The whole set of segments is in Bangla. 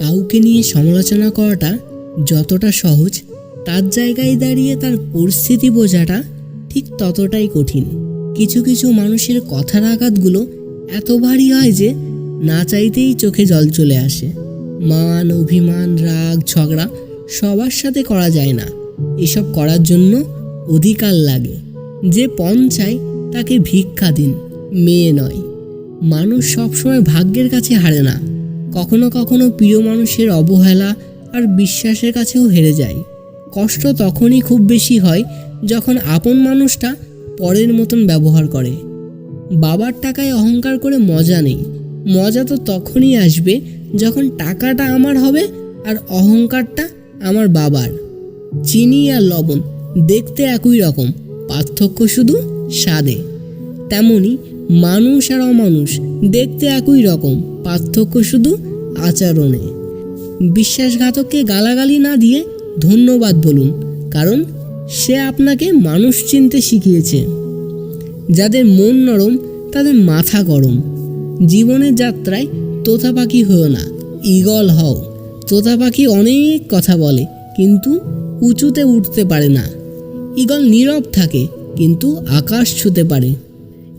কাউকে নিয়ে সমালোচনা করাটা যতটা সহজ, তার জায়গায় দাঁড়িয়ে তার পরিস্থিতি বোঝাটা ঠিক ততটাই কঠিন। কিছু কিছু মানুষের কথার আঘাতগুলো এত ভারী হয় যে না চাইতেই চোখে জল চলে আসে। মান, অভিমান, রাগ, ঝগড়া সবার সাথে করা যায় না। এসব করার জন্য অধিকার লাগে। যে পণ চায় তাকে ভিক্ষা দিন, মেয়ে নয়। মানুষ সবসময় ভাগ্যের কাছে হারে না। কখনো কখনো প্রিয় মানুষের অবহেলা আর বিশ্বাসের কাছেও হেরে যায়। কষ্ট তখনই খুব বেশি হয় যখন আপন মানুষটা পরের মতন ব্যবহার করে। বাবার টাকায় অহংকার করে মজা নেই। মজা তো তখনই আসবে যখন টাকাটা আমার হবে আর অহংকারটা আমার বাবার। চিনি আর লবণ দেখতে একই রকম, পার্থক্য শুধু স্বাদে। তেমনি মানুষ আর অমানুষ দেখতে একই রকম, পার্থক্য শুধু আচরণে। বিশ্বাসঘাতককে গালাগালি না দিয়ে ধন্যবাদ বলুন, কারণ সে আপনাকে মানুষ চিনতে শিখিয়েছে। যাদের মন নরম, তাদের মাথা গরম। জীবনের যাত্রায় তোতা পাখি হও না, ঈগল হও। তোতা পাখি অনেক কথা বলে, কিন্তু উঁচুতে উঠতে পারে না। ঈগল নীরব থাকে, কিন্তু আকাশ ছুতে পারে।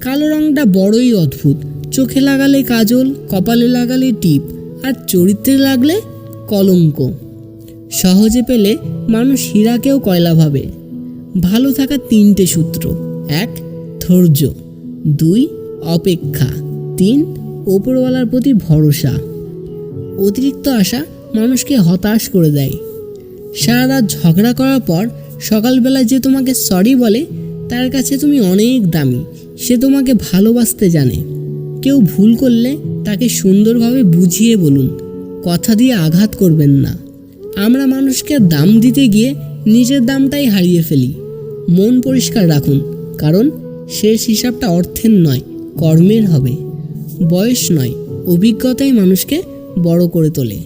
কালো রংটা বড়ই অদ্ভুত। চোখে লাগালে কাজল, কপালে লাগালে টিপ, আর চরিত্রে লাগলে কলঙ্ক। সহজে পেলে মানুষ হীরাকেও কয়লা ভাবে। ভালো থাকা তিনটে সূত্র। এক, ধৈর্য। দুই, অপেক্ষা। তিন, ওপরওয়ালার প্রতি ভরসা। অতিরিক্ত আশা মানুষকে হতাশ করে দেয়। সারা রাত ঝগড়া করার পর সকালবেলা যে তোমাকে সরি বলে তার কাছে তুমি অনেক দামি। সে তোমাকে ভালোবাসতে জানে। কেউ ভুল করলে তাকে সুন্দরভাবে বুঝিয়ে বলুন। কথা দিয়ে আঘাত করবেন না। আমরা মানুষকে দাম দিতে গিয়ে নিজের দামটাই হারিয়ে ফেলি। মন পরিষ্কার রাখুন, কারণ শেষ হিসাবটা অর্থের নয়, কর্মের হবে। বয়স নয়, অভিজ্ঞতাই মানুষকে বড় করে তোলে।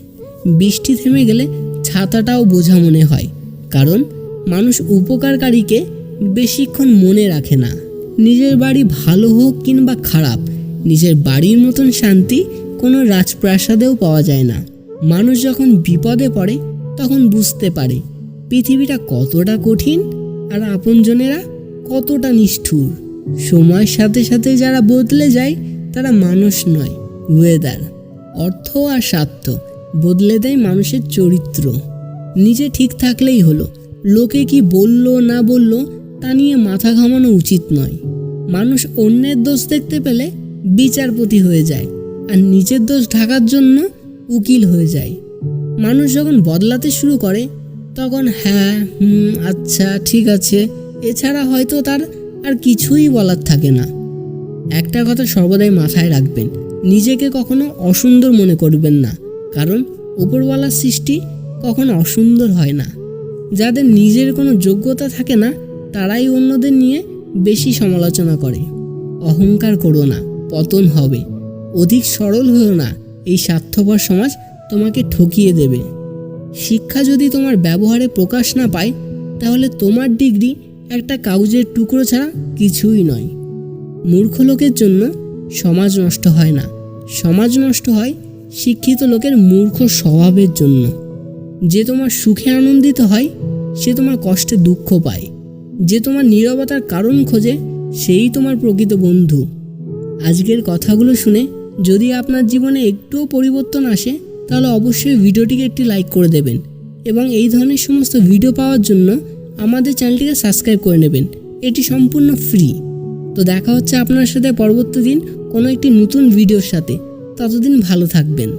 বৃষ্টি থেমে গেলে ছাতাটাও বোঝা মনে হয়, কারণ মানুষ উপকারকারীকে বেশিক্ষণ মনে রাখে না। নিজের বাড়ি ভালো হোক কিংবা খারাপ, নিজের বাড়ির মতন শান্তি কোনো রাজপ্রাসাদেও পাওয়া যায় না। মানুষ যখন বিপদে পড়ে, তখন বুঝতে পারে পৃথিবীটা কতটা কঠিন আর আপনজনেরা কতটা নিষ্ঠুর। সময়ের সাথে সাথে যারা বদলে যায়, তারা মানুষ নয় ওয়েদার অর্থ আর স্বার্থ। বদলে দেয় মানুষের চরিত্র। নিজে ঠিক থাকলেই হলো। লোকে কি বলল না বলল তা নিয়ে মাথা ঘামানো উচিত নয়। মানুষ অন্যের দোষ দেখতে পেলে বিচারপতি হয়ে যায় আর নিজের দোষ ঢাকার জন্য উকিল হয়ে যায়। মানুষ যখন বদলাতে শুরু করে, তখন হ্যাঁ হুম আচ্ছা ঠিক আছে, এছাড়া হয়তো তার আর কিছুই বলার থাকে না। একটা কথা সর্বদাই মাথায় রাখবেন, নিজেকে কখনো অসুন্দর মনে করবেন না, কারণ উপরওয়ালার সৃষ্টি কখনো অসুন্দর হয় না। যাদের নিজের কোনো যোগ্যতা থাকে না তারাই অন্যদের নিয়ে বেশি সমালোচনা করে। অহংকার করো না, পতন হবে। অধিক সরল হও না, এই স্বার্থপর সমাজ তোমাকে ঠকিয়ে দেবে। শিক্ষা যদি তোমার ব্যবহারে প্রকাশ না পায়, তাহলে তোমার ডিগ্রি একটা কাগজের টুকরো ছাড়া কিছুই নয়। মূর্খ লোকের জন্য সমাজ নষ্ট হয় না। সমাজ নষ্ট হয় শিক্ষিত লোকের মূর্খ স্বভাবের জন্য। যে তোমার সুখে আনন্দিত হয়, সে তোমার কষ্টে দুঃখ পায়। যে তোমার নীরবতার কারণ খোঁজে, সেই তোমার প্রকৃত বন্ধু। আজকের কথাগুলো শুনে যদি আপনার জীবনে একটুও পরিবর্তন আসে, তাহলে অবশ্যই ভিডিওটিকে একটি লাইক করে দেবেন এবং এই ধরনের সমস্ত ভিডিও পাওয়ার জন্য আমাদের চ্যানেলটিকে সাবস্ক্রাইব করে নেবেন। এটি সম্পূর্ণ ফ্রি। তো দেখা হচ্ছে আপনার সাথে পরবর্তী দিন কোনো একটি নতুন ভিডিওর সাথে। ততদিন ভালো থাকবেন।